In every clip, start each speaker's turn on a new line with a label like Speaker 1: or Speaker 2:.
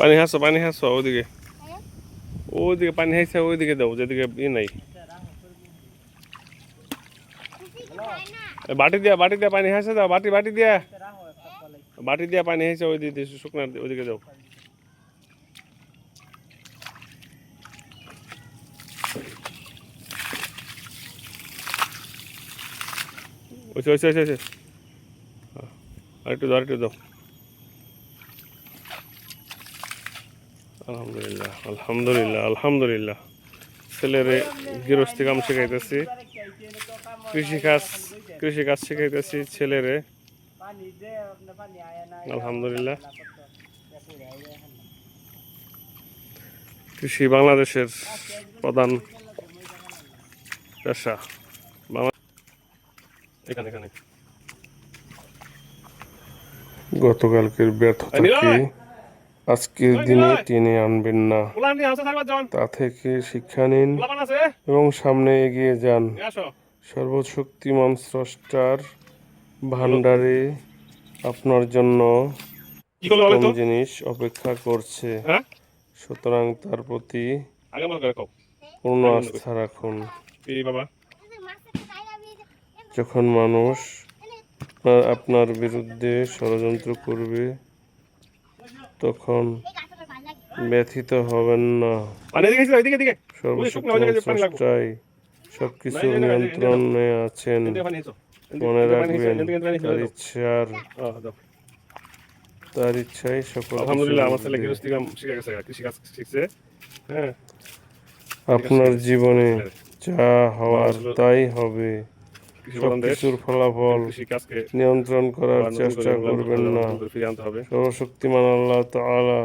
Speaker 1: পানি হাসো পানি হাসো ওইদিকে ওইদিকে পানি হাসছে ওইদিকে দাও যেদিকে ই নাই এ, বাটি দিয়া বাটি দিয়া পানি হাসে দাও বাটি বাটি দিয়া বাটি দিয়া পানি হাসে ওই দিকে শুকনার ওইদিকে দাও ওইসে ওইসে ওইসে ওইসে আরেকটু দাও আরেকটু দাও আলহামদুলিল্লাহ আলহামদুলিল্লাহ আলহামদুলিল্লাহ। ছেলেরে গৃহস্থী কাম শেখাইতেছি। কৃষিকাজ কৃষিকাজ শেখাইতেছি ছেলেরে আলহামদুলিল্লাহ। কৃষি বাংলাদেশের প্রধান পেশা। এখানে এখানে। গতকালকের ব্যর্থতা কি? আজকের দিনে টেনে আনবেন না। তা থেকে শিক্ষা নিন এবং সামনে এগিয়ে যান। সর্বশক্তিমান স্রষ্টার ভান্ডারে আপনার জন্য কোন জিনিস অপেক্ষা করছে।
Speaker 2: হ্যাঁ?
Speaker 1: সুতরাং তার প্রতি পূর্ণ আস্থা রাখুন। যখন মানুষ আপনার বিরুদ্ধে ষড়যন্ত্র করবে তখন ব্যথিত হবেন না।
Speaker 2: হয়ে নাই, নাই, নাই,
Speaker 1: নিয়ন্ত্রণে আছেন। মনে রাখবেন তার। ইচ্ছার তার ইচ্ছাই সকল
Speaker 2: আলহামদুলিল্লাহ আমার ছেলে শিখছে। হ্যাঁ।
Speaker 1: আপনার জীবনে যা হওয়ার তাই হবে। সবকিছুর ফলাফল নিয়ন্ত্রণ করার চেষ্টা করবেন না। সর্বশক্তিমান আল্লাহ তাআলা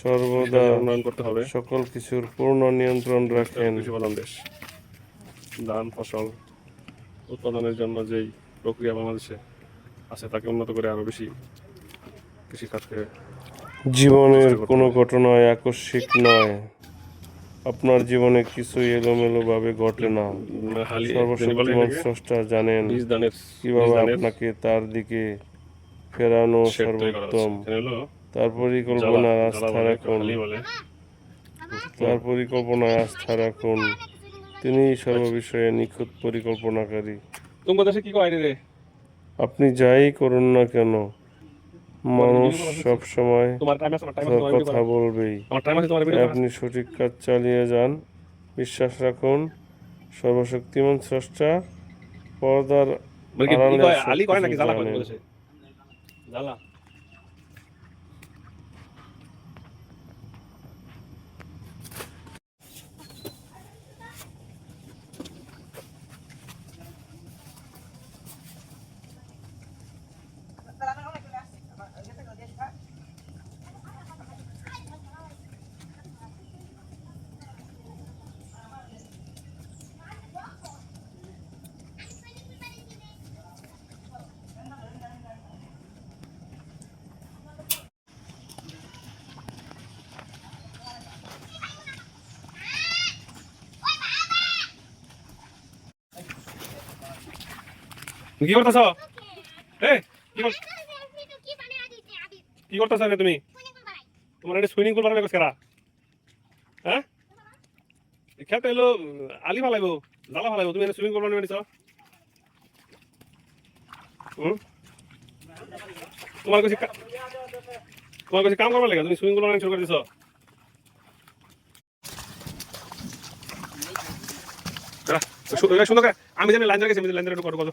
Speaker 1: সর্বদা
Speaker 2: উন্নয়ন করতে হবে।
Speaker 1: সকল কিছুর পূর্ণ নিয়ন্ত্রণ রাখেন।
Speaker 2: কৃষি প্রধান দেশ। ধান ফসল উৎপাদনের জন্য যেই প্রক্রিয়া বাংলাদেশে আছে তাকে উন্নত করে আরও বেশি কৃষিকাজকে
Speaker 1: জীবনের কোনো ঘটনায় আকস্মিক নয়। আপনার জীবনে কিছুই এলোমেলো ভাবে ঘটে না। সর্বশক্তিমান স্রষ্টা জানেন কীভাবে আপনাকে তার দিকে ফেরানো। সর্বোত্তম। তার
Speaker 2: পরিকল্পনা
Speaker 1: আস্থা রাখুন। তার পরিকল্পনা আস্থা রাখুন। তিনি সর্ববিষয়ে নিখুঁত পরিকল্পনাকারী।
Speaker 2: তোমার দেশে কি কয় রে?
Speaker 1: আপনি যাই করুন না কেন মানুষ সব সময় কথা বলবেই। আপনি সঠিক কাজ চালিয়ে যান। বিশ্বাস রাখুন সর্বশক্তিমান স্রষ্টা পর্দার আড়ালে
Speaker 2: কয়,
Speaker 1: সব
Speaker 2: আলি কয় নাকি
Speaker 1: কিছু
Speaker 2: জ্বালা কয়
Speaker 1: জানেন।
Speaker 2: তোমার দেশে জ্বালা তুমি কি করতেছ? এই কি কর- কি করতেছ রে তুমি? তোমার এটা সুইমিং পুল বানালে কেরা হ্যাঁ? খেলতে এলো আলি ফালাইব জ্বালা ফালাইব তুমি এটা সুইমিং পুল বানাবে নিছ তোমার কাছে তোমার কাছে কাম করবার লাগে? তুমি সুইমিং পুল বানানো শুরু করে দিছ? সুন্দর আমি জানি লাইন ধরে গেছি আমি লাইন ধরে করো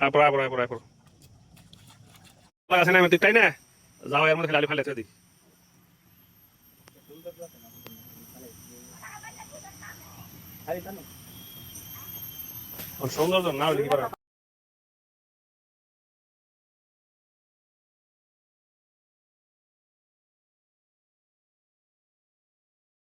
Speaker 2: তারপর আবার আবার আবার আছে না আমি তাই না? যাও এর মধ্যে লালি ফালে দি। সৌন্দর্য না হলে